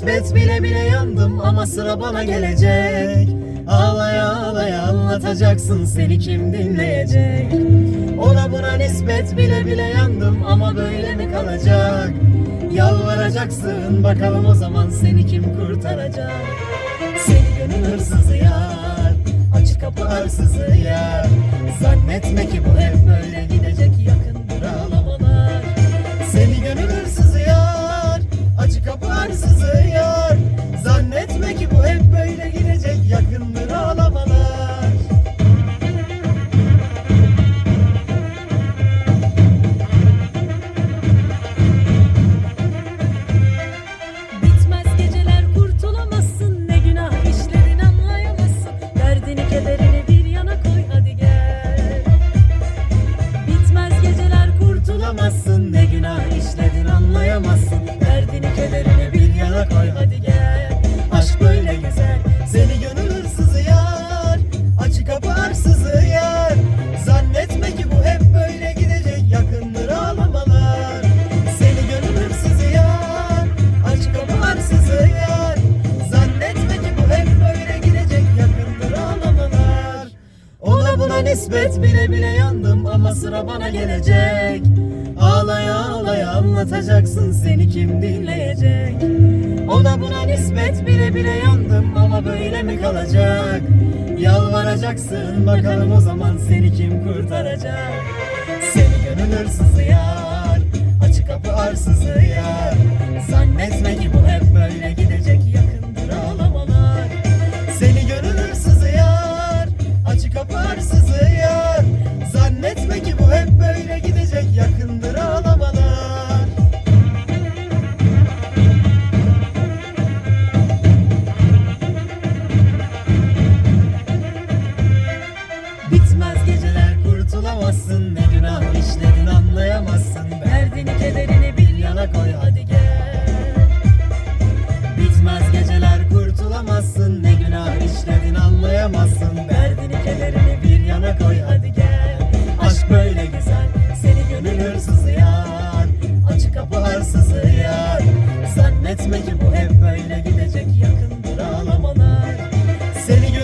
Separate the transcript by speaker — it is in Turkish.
Speaker 1: Nispet bile bile yandım ama sıra bana gelecek. Ağlaya ağlaya anlatacaksın seni kim dinleyecek? Ona buna nispet bile bile yandım ama böyle mi kalacak? Yalvaracaksın bakalım o zaman seni kim kurtaracak? Seni gönül hırsızı yar Açık kapı arsızı yar. Zannetme ki bu hep Aşk böyle güzel. Seni gönül yar. Açık kapı yar. Zannetme ki bu hep böyle gidecek. Yakındır ağlamalar. Seni gönül yar. Açık kapı yar. Zannetme ki bu hep böyle gidecek. Yakındır ağlamalar. Ona buna nispet bile bile yandım. Ama sıra bana gelecek. Ağlaya ağlaya anlatacaksın Seni kim dinleyecek ona buna nispet bile bile yandım ama böyle mi kalacak? Yalvaracaksın bakalım o zaman seni kim kurtaracak? Seni gönül hırsızı yar, açık kapı arsızı yar. Seni